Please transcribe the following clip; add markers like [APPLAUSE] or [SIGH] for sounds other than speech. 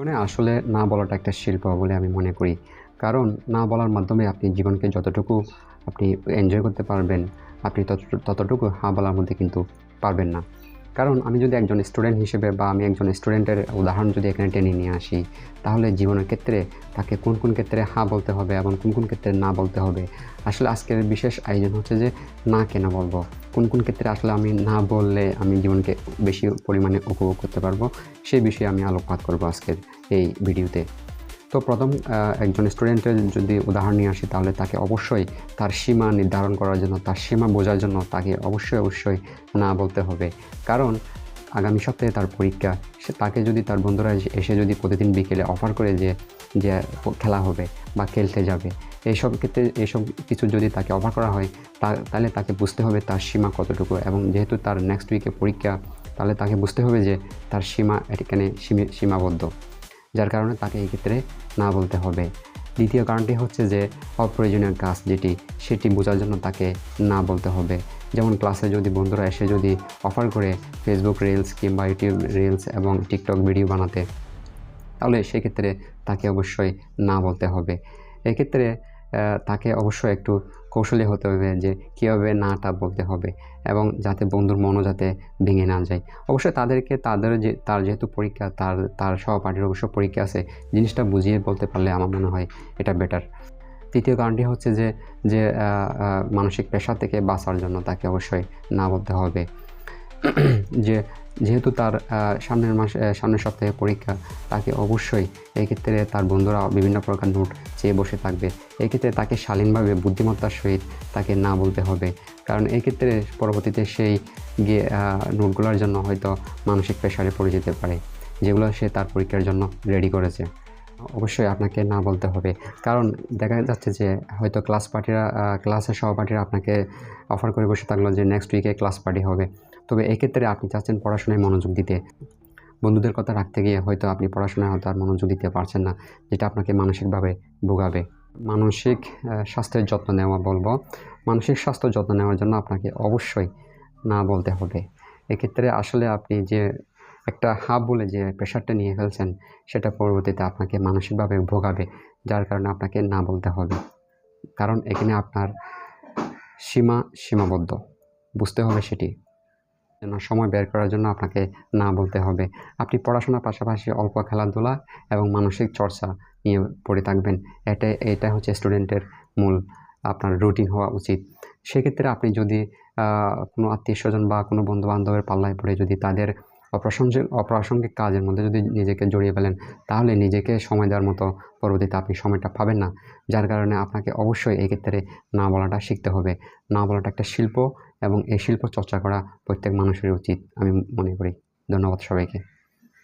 জীবনে আসলে না বলাটা একটা শিল্প বলে আমি মনে করি। কারণ না বলার মাধ্যমে আপনি জীবনকে যতটুকু আপনি এনজয় করতে পারবেন, আপনি ততটুকু হা বলার মধ্যে কিন্তু পারবেন না। কারণ আমি যদি একজন স্টুডেন্ট হিসেবে বা আমি একজন স্টুডেন্টের উদাহরণ যদি এখানে টেনে নিয়ে আসি, তাহলে জীবনের ক্ষেত্রে তাকে কোন কোন ক্ষেত্রে হ্যাঁ বলতে হবে এবং কোন কোন ক্ষেত্রে না বলতে হবে? আসলে আজকের বিশেষ আয়োজন হচ্ছে যে, না কেন বলব? কোন কোন ক্ষেত্রে আসলে আমি না বললে আমি জীবনকে বেশি পরিমাণে উপভোগ করতে পারব? সেই বিষয়ে আমি আলোকপাত করব আজকের এই ভিডিওতে তো প্রথম একজন স্টুডেন্টের যদি উদাহরণ নিয়ে আসি, তাহলে তাকে অবশ্যই তার সীমা নির্ধারণ করার জন্য, তার সীমা বোঝার জন্য তাকে অবশ্যই অবশ্যই না বলতে হবে। কারণ আগামী সপ্তাহে তার পরীক্ষা, সে তাকে যদি তার বন্ধুরা এসে- যদি প্রতিদিন বিকেলে অফার করে যে যে খেলা হবে বা খেলতে যাবে, এইসব ক্ষেত্রে এইসব কিছু যদি তাকে অফার করা হয় তাহলে তাকে বুঝতে হবে তার সীমা কতটুকু এবং যেহেতু তার নেক্সট উইকে পরীক্ষা, তাহলে তাকে বুঝতে হবে যে তার সীমা এখানে সীমি- সীমাবদ্ধ। যার কারণে তাকে এই ক্ষেত্রে না বলতে হবে। দ্বিতীয় কারণটি হচ্ছে যে, অপ্রয়োজনীয় কাজ যেটি, সেটি বোঝার জন্য তাকে না বলতে হবে। যেমন ক্লাসে যদি বন্ধুরা এসে যদি অফার করে ফেসবুক রিলস কিংবা ইউটিউব রিলস এবং টিকটক ভিডিও বানাতে, তাহলে সেক্ষেত্রে তাকে অবশ্যই না বলতে হবে। এক্ষেত্রে তাকে অবশ্যই একটু কৌশলী হতে হবে যে কীভাবে নাটা বলতে হবে এবং যাতে বন্ধুর মনও যাতে ভেঙে না যায়। অবশ্যই তাদেরকে তাদের যে, তার যেহেতু পরীক্ষা, তার তার সহপাঠীর অবশ্য পরীক্ষা আছে, জিনিসটা বুঝিয়ে বলতে পারলে আমার মনে হয় এটা বেটার তৃতীয় কারণটি হচ্ছে যে যে মানসিক পেশা থেকে বাঁচার জন্য তাকে অবশ্যই না বলতে হবে। [CLEARS THROAT] যে যেহেতু তার সামনের মাস সামনের সপ্তাহে পরীক্ষা, তাকে অবশ্যই এই ক্ষেত্রে তার বন্ধুরা বিভিন্ন প্রকার নোট চেয়ে বসে থাকবে। এই ক্ষেত্রে তাকে শালীনভাবে বুদ্ধিমত্তার সহিত তাকে না বলতে হবে। কারণ এই ক্ষেত্রে পরবর্তীতে সেই গিয়ে নোটগুলোর জন্য হয়তো মানসিক প্রেশারে পড়ে যেতে পারে, যেগুলো সে তার পরীক্ষার জন্য রেডি করেছে। অবশ্যই আপনাকে না বলতে হবে। কারণ দেখা যাচ্ছে যে হয়তো ক্লাস পার্টিরা ক্লাসের সহপাঠীরা আপনাকে অফার করে বসে থাকল যে নেক্সট উইকে ক্লাস পার্টি হবে। তবে এক্ষেত্রে আপনি চাচ্ছেন পড়াশোনায় মনোযোগ দিতে। বন্ধুদের কথা রাখতে গিয়ে হয়তো আপনি পড়াশোনায় হয়তো আর মনোযোগ দিতে পারছেন না, যেটা আপনাকে মানসিকভাবে ভোগাবে। মানসিক স্বাস্থ্যের যত্ন নেওয়া বলব। মানসিক স্বাস্থ্য যত্ন নেওয়ার জন্য আপনাকে অবশ্যই না বলতে হবে। এক্ষেত্রে আসলে আপনি যে একটা হাব বলে যে প্রেশারটা নিয়ে ফেলছেন, সেটা পরবর্তীতে আপনাকে মানসিকভাবে ভোগাবে, যার কারণে আপনাকে না বলতে হবে। কারণ এখানে আপনার সীমা সীমাবদ্ধ। বুঝতে হবে সেটি। জন্য সময় বের করার জন্য আপনাকে না বলতে হবে। আপনি পড়াশোনার পাশাপাশি অল্প খেলাধুলা এবং মানসিক চর্চা নিয়ে পড়ে থাকবেন। এটা এটা হচ্ছে স্টুডেন্টের মূল আপনার রুটিন হওয়া উচিত। সেক্ষেত্রে আপনি যদি কোনো আত্মীয় স্বজন বা কোনো বন্ধু বান্ধবের পাল্লায় পড়ে যদি তাদের অপ্রাসঙ্গিক অপ্রাসঙ্গিক কাজের মধ্যে যদি নিজেকে জড়িয়ে ফেলেন, তাহলে নিজেকে সময় দেওয়ার মতো পরবর্তীতে আপনি সময়টা পাবেন না। যার কারণে আপনাকে অবশ্যই এক্ষেত্রে না বলাটা শিখতে হবে। না বলাটা একটা শিল্প এবং এই শিল্প চর্চা করা প্রত্যেক মানুষের উচিত আমি মনে করি। ধন্যবাদ সবাইকে।